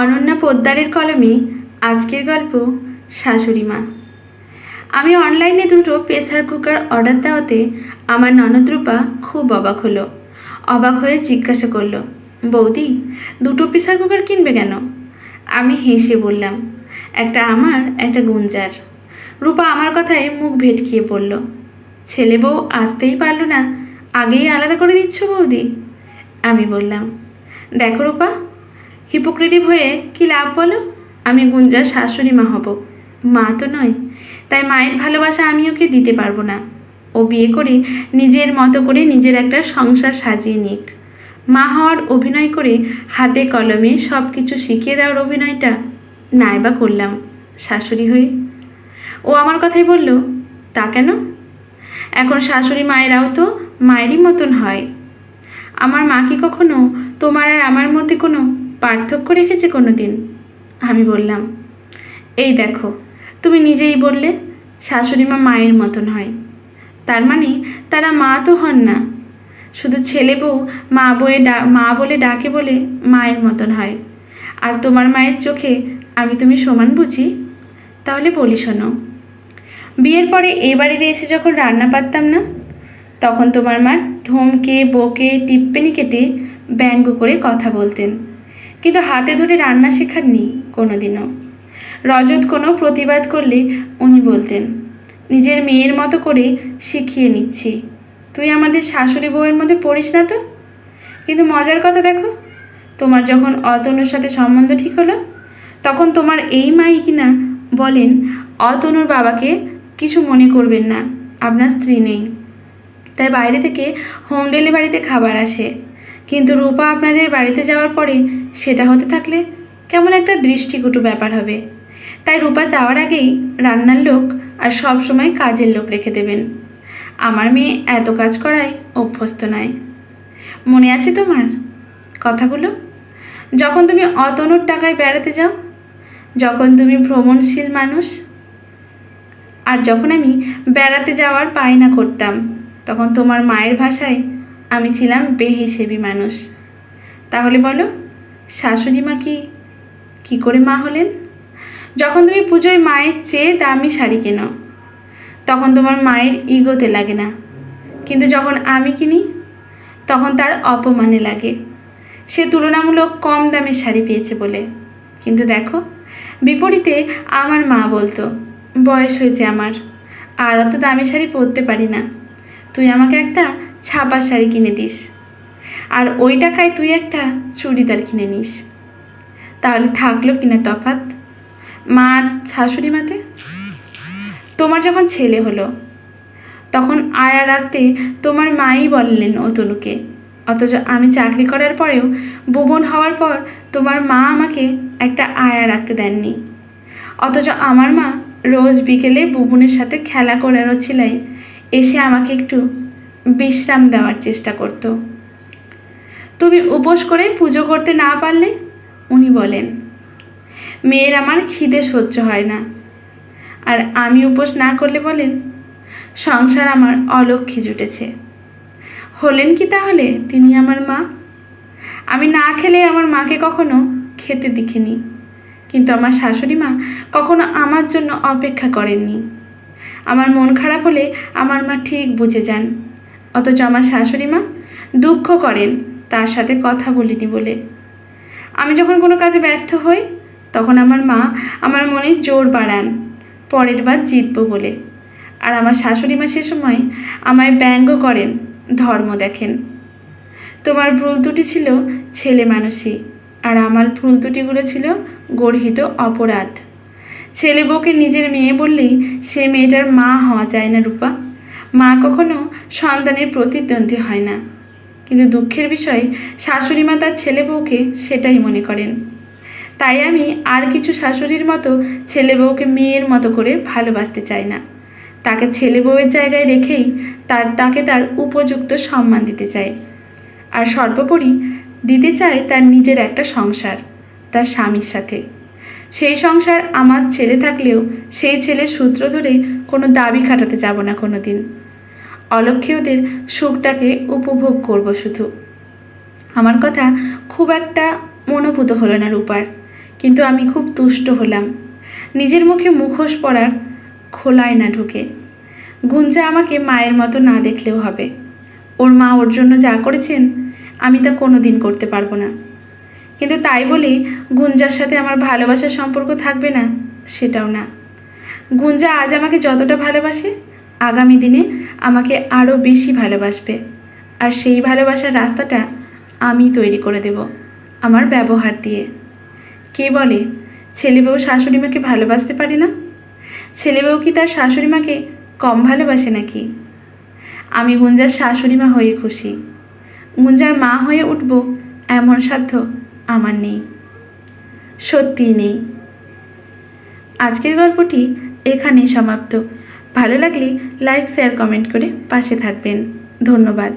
অনন্যা পোদ্দারের কলমে আজকের গল্প শাশুড়ি মা। আমি অনলাইনে দুটো প্রেসার কুকার অর্ডার দেওয়াতে আমার ননদ রূপা খুব অবাক হলো। অবাক হয়ে জিজ্ঞাসা করল, বৌদি, দুটো প্রেসার কুকার কিনবে কেন? আমি হেসে বললাম, একটা আমার, একটা গুঞ্জার। রূপা আমার কথায় মুখ ভেটকিয়ে পড়ল, ছেলে বউ আসতেই পারল না, আগেই আলাদা করে দিচ্ছ বৌদি? আমি বললাম, দেখো রূপা হিপোক্রেটিভ হয়ে কি লাভ বলো? আমি গুঞ্জার শাশুড়ি মা হব। মা তো নয়। তাই মায়ের ভালোবাসা আমি ওকে দিতে পারব না। ও বিয়ে করে নিজের মতো করে নিজের একটা সংসার সাজিয়ে নিক। মা হওয়ার অভিনয় করে হাতে কলমে সব কিছু শিখিয়ে দেওয়ার অভিনয়টা নাইবা করলাম শাশুড়ি হয়ে। ও আমার কথাই বলল, তা কেন? এখন শাশুড়ি মায়েরাও তো মায়েরই মতন হয়। আমার মা কি কখনো তোমার আর আমার মধ্যে কোনো পার্থক্য রেখেছে কোনো দিন আমি বললাম, এই দেখো, তুমি নিজেই বললে শাশুড়ি মা মায়ের মতন হয়। তার মানে তারা মা তো হন না। শুধু ছেলে বউ মা বয়ে ডা, মা বলে ডাকে বলে মায়ের মতন হয়। আর তোমার মায়ের চোখে আমি তুমি সমান বুঝি? তাহলে বলি শোনো, বিয়ের পরে এ বাড়িতে এসে যখন রান্না পারতাম না, তখন তোমার মা ধমকে, বকে, টিপ্পেনি কেটে ব্যঙ্গ করে কথা বলতেন। কিন্তু হাতে ধরে রান্না শেখাননি কোনোদিনও। রজত কোনো প্রতিবাদ করলে উনি বলতেন, নিজের মেয়ের মতো করে শিখিয়ে নিচ্ছি। তুই আমাদের শাশুড়ি বউয়ের মধ্যে পড়িস না তো? কিন্তু মজার কথা দেখো, তোমার যখন অতনুর সাথে সম্বন্ধ ঠিক হলো, তখন তোমার এই মাই কিনা বলেন, অতনুর বাবাকে কিছু মনে করবেন না, আপনার স্ত্রী নেই। তাই বাইরে থেকে হোম ডেলিভারিতে খাবার আসে। কিন্তু রূপা আপনাদের বাড়িতে যাওয়ার পরে সেটা হতে থাকলে কেমন একটা দৃষ্টিকটু ব্যাপার হবে। তাই রূপা যাওয়ার আগেই রান্নার লোক আর সব সময় কাজের লোক রেখে দেবেন। আমার মেয়ে এত কাজ করায় অভ্যস্ত নয়। মনে আছে তোমার কথাগুলো? যখন তুমি অতনুর টাকায় বেড়াতে যাও, যখন তুমি ভ্রমণশীল মানুষ, আর যখন আমি বেড়াতে যাওয়ার বায়না করতাম, তখন তোমার মায়ের ভাষায় আমি ছিলাম বেহিসেবি মানুষ। তাহলে বলো, শাশুড়ি মা কি, কী করে মা হলেন? যখন তুমি পুজোয় মায়ের চেয়ে দামি শাড়ি কেনো, তখন তোমার মায়ের ইগোতে লাগে না। কিন্তু যখন আমি কিনি, তখন তার অপমানে লাগে। সে তুলনামূলক কম দামের শাড়ি পেয়েছে বলে। কিন্তু দেখো, বিপরীতে আমার মা বলতো, বয়স হয়েছে আমার, আর অত দামি শাড়ি পরতে পারি না। তুই আমাকে একটা ছাপার শাড়ি কিনে দিস। আর ওই টাকায় তুই একটা চুড়িদার কিনে নিস। তাহলে থাকল কিনা তফাত মা আর শাশুড়ি মাতে? তোমার যখন ছেলে হলো, তখন আয়া রাখতে তোমার মাই বললেন অতনুকে। অথচ আমি চাকরি করার পরেও বুবন হওয়ার পর তোমার মা আমাকে একটা আয়া রাখতে দেননি। অথচ আমার মা রোজ বিকেলে বুবনের সাথে খেলা করারও ছিলাই এসে আমাকে একটু বিশ্রাম দেওয়ার চেষ্টা করতো। তুমি উপোস করে পুজো করতে না পারলে? উনি বলেন, মেয়ের আমার খিদে সহ্য হয় না। আর আমি উপোস না করলে বলেন, সংসার আমার অলক্ষী জুটেছে। হলেন কি তাহলে তিনি আমার মা? আমি না খেলে আমার মাকে কখনো খেতে দেখিনি। কিন্তু আমার শাশুড়ি মা কখনো আমার জন্য অপেক্ষা করেননি। আমার মন খারাপ হলে আমার মা ঠিক বুঝে যান। অথচ আমার শাশুড়ি মা দুঃখ করেন, তার সাথে কথা বলিনি বলে। আমি যখন কোনো কাজে ব্যর্থ হই, তখন আমার মা আমার মনে জোর বাড়ান, পরের বার জিতবো বলে। আর আমার শাশুড়ি মা সে সময় আমায় ব্যঙ্গ করেন, ধর্ম দেখেন। তোমার ভুল ত্রুটি ছিল ছেলে মানুষই, আর আমার ভুল ত্রুটিগুলো ছিল গর্হিত অপরাধ। ছেলে বউকে নিজের মেয়ে বললেই সে মেয়েটার মা হওয়া যায় না রূপা। মা কখনো সন্তানের প্রতিদ্বন্দ্বী হয় না। কিন্তু দুঃখের বিষয়, শাশুড়ি মা তার ছেলে বউকে সেটাই মনে করেন। তাই আমি আর কিছু শাশুড়ির মতো ছেলে বউকে মেয়ের মতো করে ভালোবাসতে চাই না। তাকে ছেলে বউয়ের জায়গায় রেখেই তার, তাকে তার উপযুক্ত সম্মান দিতে চাই। আর সর্বোপরি দিতে চাই তার নিজের একটা সংসার, তার স্বামীর সাথে। সেই সংসার আমার ছেলে থাকলেও সেই ছেলের সূত্র ধরে কোনো দাবি খাটাতে যাব না কোনো দিন অলক্ষীয়দের সুখটাকে উপভোগ করব শুধু। আমার কথা খুব একটা মনোভূত হলো না রূপার, কিন্তু আমি খুব তুষ্ট হলাম। নিজের মুখে মুখোশ পরার খোলায় না ঢুকে। গুঞ্জা আমাকে মায়ের মতো না দেখলেও হবে। ওর মা ওর জন্য যা করেছেন, আমি তা কোনো দিন করতে পারব না। কিন্তু তাই বলে গুঞ্জার সাথে আমার ভালোবাসার সম্পর্ক থাকবে না, সেটাও না। গুঞ্জা আজ আমাকে যতটা ভালোবাসে, আগামী দিনে আমাকে আরও বেশি ভালোবাসবে। আর সেই ভালোবাসার রাস্তাটা আমি তৈরি করে দেব, আমার ব্যবহার দিয়ে। কে বলে ছেলে বউ শাশুড়ি মাকে ভালোবাসতে পারে না? ছেলে বউ কি তার শাশুড়ি মাকে কম ভালোবাসে নাকি? আমি গুঞ্জার শাশুড়ি মা হয়ে খুশি। গুঞ্জার মা হয়ে উঠব এমন সাধ্য আমার নেই। সত্যিই নেই। আজকের গল্পটি এখানেই সমাপ্ত। ভালো লাগলে লাইক শেয়ার কমেন্ট করে পাশে থাকবেন। ধন্যবাদ।